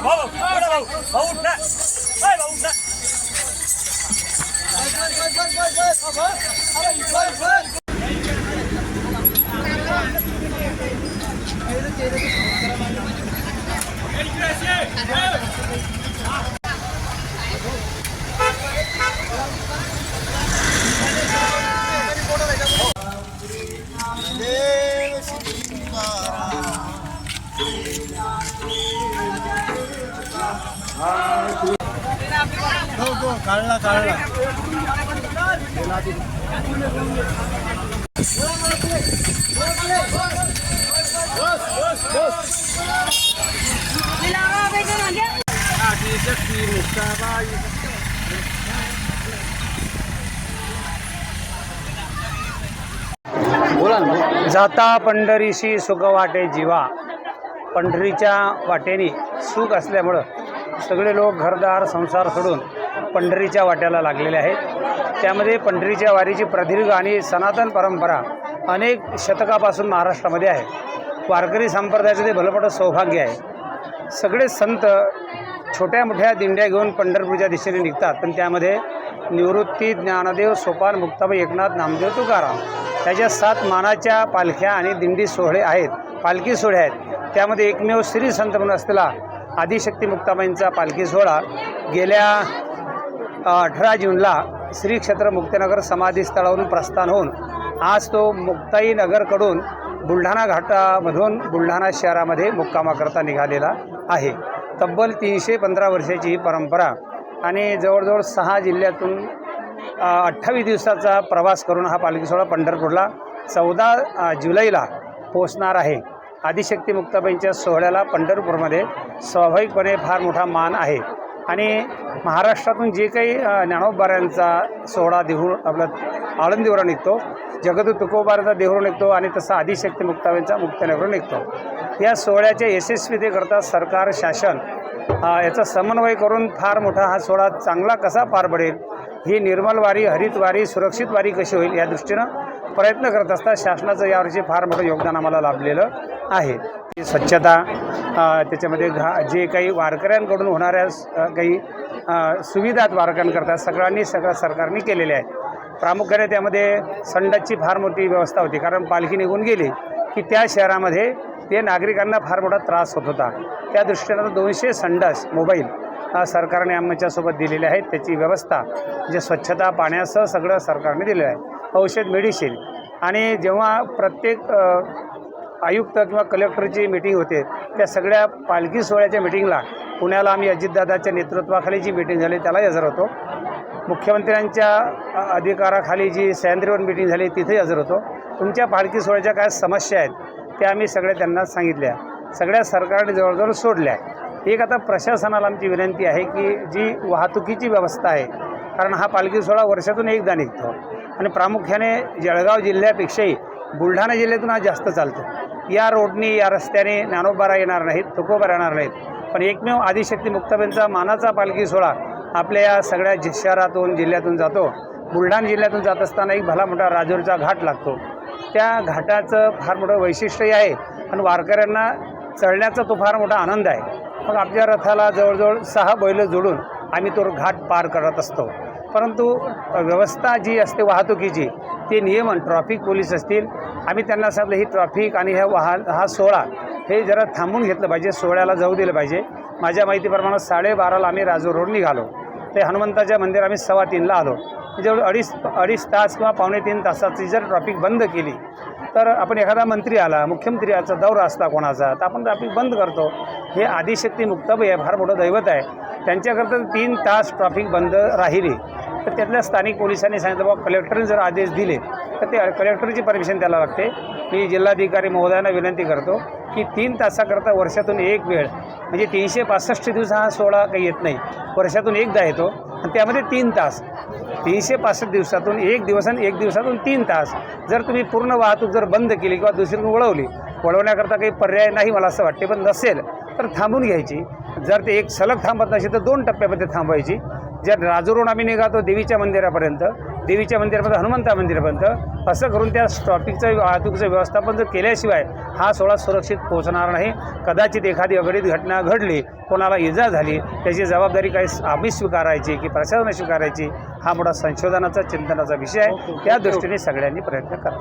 भाऊ काढला काढला जाता पंढरीशी सुख वाटे जीवा. पंढरीच्या वाटेने सुख असल्यामुळं सगळे लोक घरदार संसार सोडून पंढरीच्या वाट्याला लागलेले आहेत. त्यामध्ये पंढरीच्या वारीची प्रदीर्घ आणि सनातन परंपरा अनेक शतकापासून महाराष्ट्रामध्ये आहे. वारकरी संप्रदायाचं ते भलपटं सौभाग्य आहे. सगळे संत छोट्या मोठ्या दिंड्या घेऊन पंढरपूरच्या दिशेने निघतात. पण त्यामध्ये निवृत्ती ज्ञानदेव सोपान मुक्ताबाई एकनाथ नामदेव तुकाराम त्याच्या सात मानाच्या पालख्या आणि दिंडी सोहळे आहेत. पालखी सोहळे आहेत. त्यामध्ये एकमेव श्री संत म्हणून असलेला आदिशक्ती मुक्ताबाईंचा पालखी सोहळा गेल्या अठरा जूनला श्री क्षेत्र मुक्तिनगर समाधीस्थळावरून प्रस्थान होऊन आज तो मुक्ताई नगरकडून बुलढाणा घाटामधून बुलढाणा शहरामध्ये मुक्कामाकरता निघालेला आहे. तब्बल तीनशे पंधरा वर्षाची ही परंपरा आणि जवळजवळ सहा जिल्ह्यातून अठ्ठावीस दिवसाचा प्रवास करून हा पालखी सोहळा पंढरपूरला चौदा जुलैला पोचणार आहे. आदिशक्ती मुक्ताबाईंच्या सोहळ्याला पंढरपूरमध्ये स्वाभाविकपणे फार मोठा मान आहे. आणि महाराष्ट्रातून जे काही ज्ञानोबाऱ्यांचा सोहळा देहू आपला आळंदीवर निघतो जगदू तुकोबाराचा देहूर निघतो आणि तसा आदिशक्ती मुक्ताबाईंचा मुक्तनगरून निघतो. या सोहळ्याच्या यशस्वीतेकरता सरकार शासन याचा समन्वय करून फार मोठा हा सोहळा चांगला कसा पार पडेल ही निर्मल वारी हरित वारी सुरक्षित वारी कशी होईल या दृष्टीनं प्रयत्न करत असता शासनाचं यावर्षी फार मोठं योगदान आम्हाला लाभलेलं आहे. स्वच्छता त्याच्यामध्ये घा जे काही वारकऱ्यांकडून होणाऱ्या काही सुविधात सुविधा वारकऱ्यांकरता सगळ्यांनी सगळ्या सरकारने केलेल्या आहेत. प्रामुख्याने त्यामध्ये संडासची फार मोठी व्यवस्था होती कारण पालखी निघून गेली की त्या शहरामध्ये ते नागरिकांना फार मोठा त्रास होत होता. त्या दृष्टीनं दोनशे संडास मोबाईल सरकारने आमच्यासोबत दिलेले आहेत. त्याची व्यवस्था म्हणजे स्वच्छता पाण्यासह सगळं सरकारने दिलेलं आहे. औषध मेडिसिन. आणि जेव्हा प्रत्येक आयुक्त किंवा कलेक्टरची मिटिंग होते त्या सगळ्या पालखी सोहळ्याच्या मिटिंगला पुण्याला आम्ही अजितदादाच्या नेतृत्वाखाली जी मिटिंग झाली त्याला हजर होतो. मुख्यमंत्र्यांच्या अधिकाराखाली जी सह्याद्रीवर मिटिंग झाली तिथेही हजर होतो. तुमच्या पालखी सोहळ्याच्या काय समस्या आहेत त्या आम्ही सगळ्या त्यांना सांगितल्या. सगळ्या सरकारने जवळजवळ सोडल्या. एक आता प्रशासनाला आमची विनंती आहे की जी वाहतुकीची व्यवस्था आहे कारण हा पालखी सोहळा वर्षातून एकदा निघतो. आणि प्रामुख्याने जळगाव जिल्ह्यापेक्षाही बुलढाणा जिल्ह्यातून हा जास्त चालतो. या रोडनी या रस्त्याने ज्ञानोबारा येणार नाहीत तुकोबारा येणार नाहीत. पण एकमेव आदिशक्ती मुक्ताबेनचा मानाचा पालखी सोहळा आपल्या या सगळ्या शहरातून जिल्ह्यातून जातो. बुलढाणा जिल्ह्यातून जात असताना एक भला मोठा राजूरचा घाट लागतो. त्या घाटाचं फार मोठं वैशिष्ट्यही आहे. आणि वारकऱ्यांना चढण्याचा तो फार मोठा आनंद आहे. मग आपल्या रथाला जवळजवळ सहा बैल जोडून आम्ही तो घाट पार करत असतो. परंतु व्यवस्था जी असते वाहतुकीची ते नियमन ट्रॉफिक पोलीस असतील आम्ही त्यांना सांगितलं ही ट्रॉफिक आणि ह्या वाहन हा सोहळा हे जरा थांबून घेतलं पाहिजे सोहळ्याला जाऊ दिलं पाहिजे. माझ्या माहितीप्रमाणे साडेबाराला आम्ही राजू रोड निघालो ते हनुमंताच्या मंदिर आम्ही सव्वा तीनला आलो. जवळ अडीच अडीच तास किंवा पावणे तीन तासाची जर ट्रॉफिक बंद केली तर आपण एखादा मंत्री आला मुख्यमंत्री याचा दौरा असता कोणाचा तर आपण ट्रॅफिक बंद करतो. हे आदिशक्ती मुक्ताबाई आहे फार मोठं दैवत आहे. त्यांच्याकरता तीन तास ट्रॅफिक बंद राहिली. तर त्यातल्या स्थानिक पोलिसांनी सांगितलं बाबा कलेक्टरने जर आदेश दिले तर ते कलेक्टरची परमिशन त्याला लागते. मी जिल्हाधिकारी महोदयांना विनंती करतो की तीन तासाकरता वर्षातून एक वेळ म्हणजे तीनशे पासष्ट दिवस हा सोहळा काही येत नाही. वर्षातून एकदा येतो आणि त्यामध्ये तीन तास. तीनशे पासष्ट दिवसातून एक दिवस आणि एक दिवसातून तीन तास. जर तुम्ही पूर्ण वाहतूक जर बंद केली किंवा दुसरीकडून वळवली वळवण्याकरता काही पर्याय नाही मला असं वाटते पण नसेल तर थांबून घ्यायची. जर ते एक सलग थांबत नसेल तर दोन टप्प्यामध्ये थांबवायची. जर राजूरून आम्ही निघातो देवीच्या मंदिरापर्यंत देवीच्या मंदिरापर्यंत हनुमंता मंदिरापर्यंत. असं करून त्या ट्रॉफिकचं वाहतुकीचं व्यवस्थापन जर केल्याशिवाय हा सोहळा सुरक्षित पोहोचणार नाही. कदाचित एखादी अघटित घटना घडली कोणाला इजा झाली त्याची जबाबदारी काही आम्ही स्वीकारायची की प्रशासनाने स्वीकारायची हा मोठा संशोधनाचा चिंतनाचा विषय आहे. त्या दृष्टीने सगळ्यांनी प्रयत्न करा.